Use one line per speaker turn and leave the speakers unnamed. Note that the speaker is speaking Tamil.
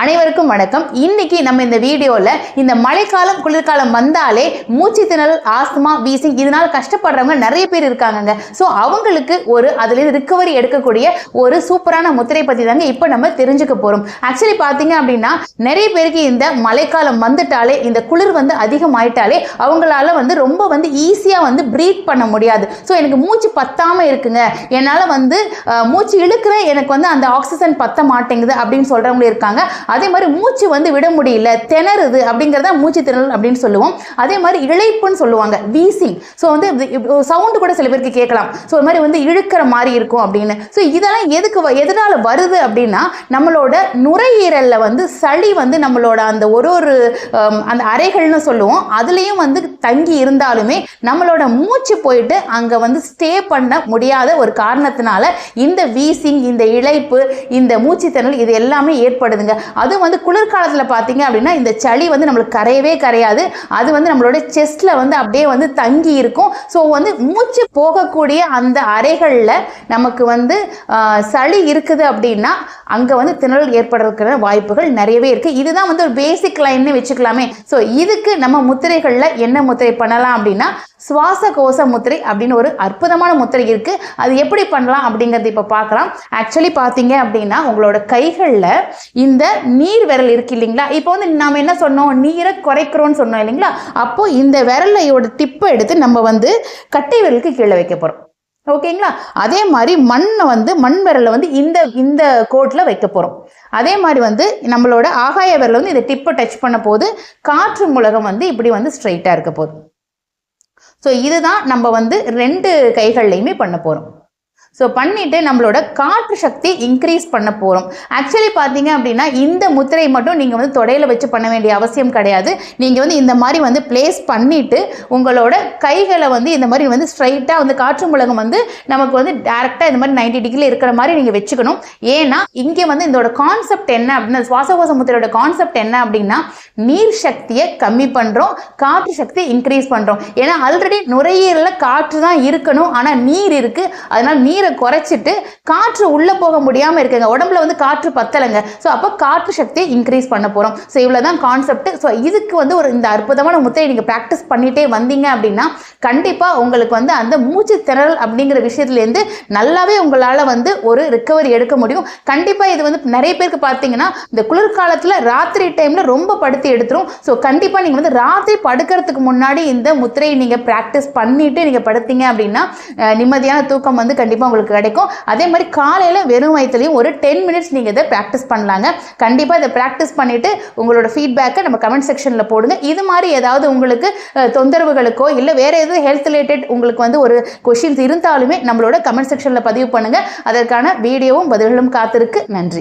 அனைவருக்கும் வணக்கம். இன்னைக்கு நம்ம இந்த வீடியோவில் இந்த மழைக்காலம் குளிர்காலம் வந்தாலே மூச்சு திணறல் ஆஸ்துமா வீசிங் இதனால் கஷ்டப்படுறவங்க நிறைய பேர் இருக்காங்கங்க. ஸோ அவங்களுக்கு ஒரு அதுலேருந்து ரிக்கவரி எடுக்கக்கூடிய ஒரு சூப்பரான முத்திரை பற்றி தாங்க இப்போ நம்ம தெரிஞ்சுக்க போகிறோம் ஆக்சுவலி பார்த்தீங்க அப்படின்னா நிறைய பேருக்கு இந்த மழைக்காலம் வந்துட்டாலே இந்த குளிர் வந்து அதிகமாயிட்டாலே அவங்களால வந்து ரொம்ப வந்து ஈஸியாக வந்து ப்ரீத் பண்ண முடியாது. ஸோ எனக்கு மூச்சு பத்தாமல் இருக்குங்க. என்னால் வந்து மூச்சு இழுக்கிற எனக்கு வந்து அந்த ஆக்சிஜன் பத்த மாட்டேங்குது அப்படின்னு சொல்கிறவங்களும் இருக்காங்க. அதே மாதிரி மூச்சு வந்து விட முடியல திணறுது அப்படிங்கிறத மூச்சு திணறல் அப்படின்னு சொல்லுவோம். அதே மாதிரி இழைப்புன்னு சொல்லுவாங்க வீசிங். ஸோ வந்து சவுண்டு கூட சில பேருக்கு கேட்கலாம். ஸோ இது மாதிரி வந்து இழுக்கிற மாதிரி இருக்கும் அப்படின்னு. ஸோ இதெல்லாம் எதுக்கு வ- வருது அப்படின்னா நம்மளோட நுரையீரலில் வந்து சளி வந்து நம்மளோட அந்த ஒரு ஒரு அந்த அறைகள்னு சொல்லுவோம். அதுலேயும் வந்து தங்கி இருந்தாலுமே நம்மளோட மூச்சு போயிட்டு அங்கே வந்து ஸ்டே பண்ண முடியாத ஒரு காரணத்தினால இந்த வீசிங் இந்த இழைப்பு இந்த மூச்சு திணறல் இது எல்லாமே ஏற்படுதுங்க. அதுவும் வந்து குளிர்காலத்தில் பார்த்தீங்க அப்படின்னா இந்த சளி வந்து நம்மளுக்கு கரையவே கரையாது. அது வந்து நம்மளோட செஸ்ட்டில் வந்து அப்படியே வந்து தங்கி இருக்கும். ஸோ வந்து மூச்சு போகக்கூடிய அந்த அறைகளில் நமக்கு வந்து சளி இருக்குது அப்படின்னா அங்கே வந்து திணறல் ஏற்படுறதுக்கான வாய்ப்புகள் நிறையவே இருக்குது இதுதான் வந்து ஒரு பேசிக் லைன்னு வச்சுக்கலாமே. ஸோ இதுக்கு நம்ம முத்திரைகளில் என்ன முத்திரை பண்ணலாம் அப்படின்னா சுவாச கோச முத்திரை அப்படின்னு ஒரு அற்புதமான முத்திரை இருக்குது அது எப்படி பண்ணலாம் அப்படிங்கிறது இப்போ பார்க்கலாம் ஆக்சுவலி பார்த்தீங்க அப்படின்னா உங்களோட கைகளில் இந்த நீர் விரல் இருக்கு இல்லைங்களா? இப்போ வந்து நாம் என்ன சொன்னோம்? நீரை குறைக்கிறோன்னு சொன்னோம் இல்லைங்களா? அப்போது இந்த விரலையோட டிப்பை எடுத்து நம்ம வந்து கட்டை விரலுக்கு கீழே வைக்க போகிறோம் ஓகேங்களா அதே மாதிரி மண்ணை வந்து மண் விரலை வந்து இந்த இந்த கோட்டில் வைக்க போகிறோம் அதே மாதிரி வந்து நம்மளோட ஆகாய விரல் வந்து இந்த டிப்பை டச் பண்ண போது காற்று முலகம் வந்து இப்படி வந்து ஸ்ட்ரைட்டாக இருக்க போகுது. ஸோ இதுதான் நம்ம வந்து ரெண்டு கைகள்லையுமே பண்ண போகிறோம் ஸோ பண்ணிவிட்டு நம்மளோட காற்று சக்தி இன்க்ரீஸ் பண்ண போகிறோம் ஆக்சுவலி பார்த்தீங்க அப்படின்னா இந்த முத்திரை மட்டும் நீங்கள் வந்து தொடையில் வச்சு பண்ண வேண்டிய அவசியம் கிடையாது. நீங்கள் வந்து இந்த மாதிரி வந்து ப்ளேஸ் பண்ணிவிட்டு உங்களோட கைகளை வந்து இந்த மாதிரி வந்து ஸ்ட்ரைட்டாக வந்து காற்று முழகம் வந்து நமக்கு வந்து டேரெக்டாக இந்த மாதிரி நைன்டி டிகிரியில் இருக்கிற மாதிரி நீங்கள் வச்சுக்கணும். ஏன்னா இங்கே வந்து இதோட கான்செப்ட் என்ன அப்படின்னா சுவாசகோச முத்திரையோட கான்செப்ட் என்ன அப்படின்னா நீர் சக்தியை கம்மி பண்ணுறோம் காற்று சக்தி இன்க்ரீஸ் பண்ணுறோம் ஏன்னா ஆல்ரெடி நுரையீரலில் காற்று தான் இருக்கணும். ஆனால் நீர் இருக்குது அதனால் நீர் குறைச்சிட்டு காற்று உள்ளே போக முடியாமல் இருக்குங்க. உடம்புல வந்து காற்று பத்தலைங்க. ஸோ அப்போ காற்று சக்தியை இன்க்ரீஸ் பண்ண போகிறோம் ஸோ இவ்வளோ தான் கான்செப்ட் ஸோ இதுக்கு வந்து ஒரு இந்த அற்புதமான முத்தையை நீங்கள் ப்ராக்டிஸ் பண்ணிட்டே வந்தீங்க அப்படின்னா கண்டிப்பாக உங்களுக்கு வந்து அந்த மூச்சு திணறல் அப்படிங்கிற விஷயத்துலேருந்து நல்லாவே உங்களால் வந்து ஒரு ரிக்கவரி எடுக்க முடியும். கண்டிப்பாக இது வந்து நிறைய பேருக்கு பார்த்தீங்கன்னா இந்த குளிர்காலத்தில் ராத்திரி டைமில் ரொம்ப படுத்தி எடுத்துரும். ஸோ கண்டிப்பாக நீங்கள் வந்து ராத்திரி படுக்கிறதுக்கு முன்னாடி இந்த முத்திரையை நீங்கள் ப்ராக்டிஸ் பண்ணிவிட்டு நீங்கள் படுத்தீங்க அப்படின்னா நிம்மதியான தூக்கம் வந்து கண்டிப்பாக உங்களுக்கு கிடைக்கும். அதே மாதிரி காலையில் வெறும் வயத்துலையும் ஒரு டென் மினிட்ஸ் நீங்கள் இதை ப்ராக்டிஸ் பண்ணலாங்க. கண்டிப்பாக இதை ப்ராக்டிஸ் பண்ணிவிட்டு உங்களோட ஃபீட்பேக்கை நம்ம கமெண்ட் செக்ஷனில் போடுங்க. இது மாதிரி ஏதாவது உங்களுக்கு தொந்தரவுகளுக்கோ இல்லை வேறு எதுவும் ஹெல்த் ரிலேட்டட் உங்களுக்கு வந்து ஒரு கொஷின்ஸ் இருந்தாலுமே நம்மளோட கமெண்ட் செக்ஷனில் பதிவு பண்ணுங்கள் அதற்கான வீடியோவும் பதில்களும் காத்திருக்கு. நன்றி.